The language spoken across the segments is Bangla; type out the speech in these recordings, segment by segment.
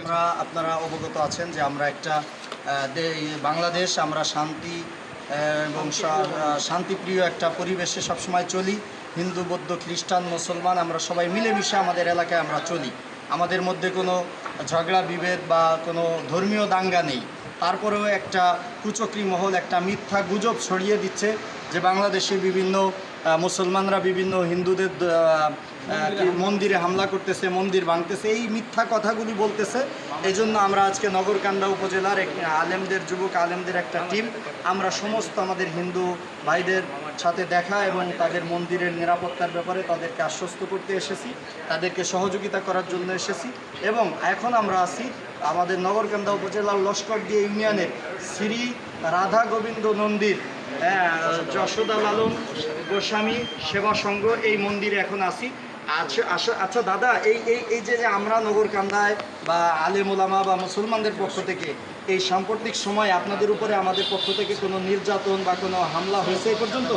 আমরা আপনারা অবগত আছেন যে আমরা একটা বাংলাদেশ, আমরা শান্তি এবং শান্তিপ্রিয় একটা পরিবেশে সবসময় চলি। হিন্দু, বৌদ্ধ, খ্রিস্টান, মুসলমান, আমরা সবাই মিলেমিশে আমাদের এলাকায় আমরা চলি। আমাদের মধ্যে কোনো ঝগড়া, বিভেদ বা কোনো ধর্মীয় দাঙ্গা নেই। তারপরেও একটা কুচক্রি মহল, একটা মিথ্যা গুজব ছড়িয়ে দিচ্ছে যে বাংলাদেশে বিভিন্ন মুসলমানরা বিভিন্ন হিন্দুদের মন্দিরে হামলা করতেছে মন্দির ভাঙতেছে এই মিথ্যা কথাগুলি বলতেছে। এই জন্য আমরা আজকে নগরকান্দা উপজেলার আলেমদের যুবক আলেমদের একটা টিম। আমরা সমস্ত আমাদের হিন্দু ভাইদের সাথে দেখা এবং তাদের মন্দিরের নিরাপত্তার ব্যাপারে তাদেরকে আশ্বস্ত করতে এসেছি তাদেরকে সহযোগিতা করার জন্য এসেছি এবং এখন আমরা আছি আমাদের নগরকান্দা উপজেলার লস্করদিয়া ইউনিয়নের শ্রী রাধা গোবিন্দ মন্দির। হ্যাঁ, যশোদা লালন গোস্বামী সেবা সংঘ এই মন্দিরে এখন আসি আচ্ছা আচ্ছা আচ্ছা দাদা, এই এই যে আমরা নগরকান্দায় বা আলেম ওলামা বা মুসলমানদের পক্ষ থেকে এই সাম্প্রতিক সময় আপনাদের উপরে আমাদের পক্ষ থেকে কোনো নির্যাতন বা কোনো হামলা হয়েছে এই পর্যন্ত?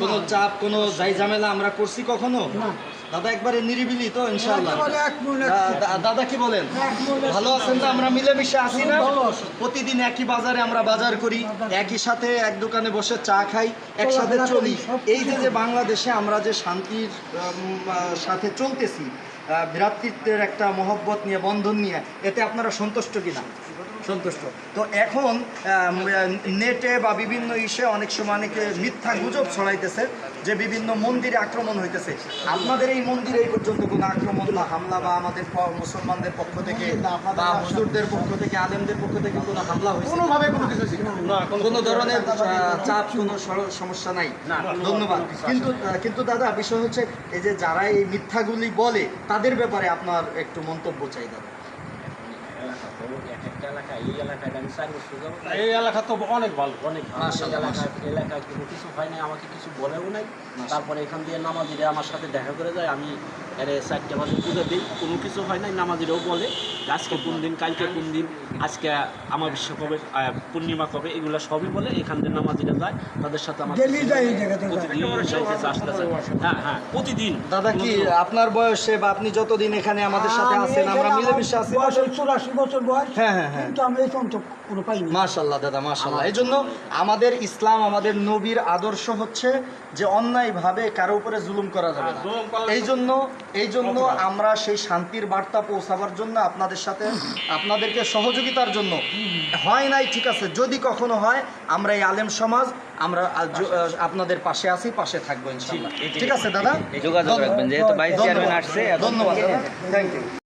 কোনো চাপ কোনো যাই ঝামেলা আমরা করছি কখনো? দাদা একবারে নিরিবিলি তো দা- দাদা কি বলেন? ভালো আছেন তো? আমরা মিলেমিশে আসি না? প্রতিদিন একই বাজারে আমরা বাজার করি একই সাথে এক দোকানে বসে চা খাই একসাথে চলি। এই যে যে বাংলাদেশে আমরা যে শান্তির সাথে চলতেছি ভ্রাতৃত্বের একটা মহব্বত নিয়ে বন্ধন নিয়ে এতে আপনারা সন্তুষ্ট কিনা? সন্তুষ্ট। তো এখন নেটে বা বিভিন্ন ইসে অনেক সময় অনেকে মিথ্যা গুজব ছড়াইতেছে যে বিভিন্ন মন্দিরে আক্রমণ হইতেছে। আপনাদের এই মন্দিরে এই পর্যন্ত কোনো আক্রমণ বা হামলা বা আমাদের মুসলমানদের পক্ষ থেকে বা হুজুরদের পক্ষ থেকে আলেমদের পক্ষ থেকে কোনো হামলা হয়েছে? কোনোভাবে কোনো কিছু কোনো? ধরনের চাপ কোনো সমস্যা নাই। ধন্যবাদ। কিন্তু কিন্তু দাদা বিষয় হচ্ছে এই যে যারা এই মিথ্যাগুলি বলে তাদের ব্যাপারে আপনার একটু মন্তব্য চাই দাদা। এক একটা এলাকা এই এলাকায় আমি চার বছর এই এলাকা তো অনেক ভালো। অনেক ভালো। মাশাআল্লাহ, এলাকা এলাকায় কোনো কিছু হয় না আমাকে কিছু বলেও নাই। তারপরে এখান দিয়ে নামাজিরা আমার সাথে দেখা করে যায় আমি এরে চারটে বাজে পুজো দিই কোনো কিছু হয় নাই নামাজিরাও বলে আজকে কোন দিন কালকে কোন দিন আজকে আমার বিশ্ব কবে পূর্ণিমা কবে এগুলো সবই বলে এখান দিয়ে নামাজিরা যায় তাদের সাথে আমার হ্যাঁ হ্যাঁ প্রতিদিন। দাদা কি আপনার বয়সে বা আপনি যতদিন এখানে আমাদের সাথে আছেন আমরা মিলেমিশে আছি বয়স হচ্ছে চুরাশি বছর বয়স। হ্যাঁ, হ্যাঁ, হ্যাঁ। কিন্তু আমি এই পর্যন্ত কোনো পাইনি। মাশাল্লাহ দাদা মাশাল্লাহ। এই জন্য আমাদের ইসলাম আমাদের নবীর আদর্শ হচ্ছে যে অন্যায়ভাবে কারও উপরে জুলুম করা যাবে না। এই জন্য এই জন্য আমরা সেই শান্তির বার্তা পৌঁছাবার জন্য আপনাদের সাথে আপনাদেরকে সহযোগিতার জন্য। হয় নাই ঠিক আছে। যদি কখনো হয় আমরা এই আলেম সমাজ আমরা আপনাদের পাশে আছি পাশে থাকব ইনশাআল্লাহ। ঠিক আছে দাদা? যোগাযোগ রাখবেন যেহেতু ভাইস চেয়ারম্যান ধন্যবাদ। আসছে এখন ধন্যবাদ থ্যাংক ইউ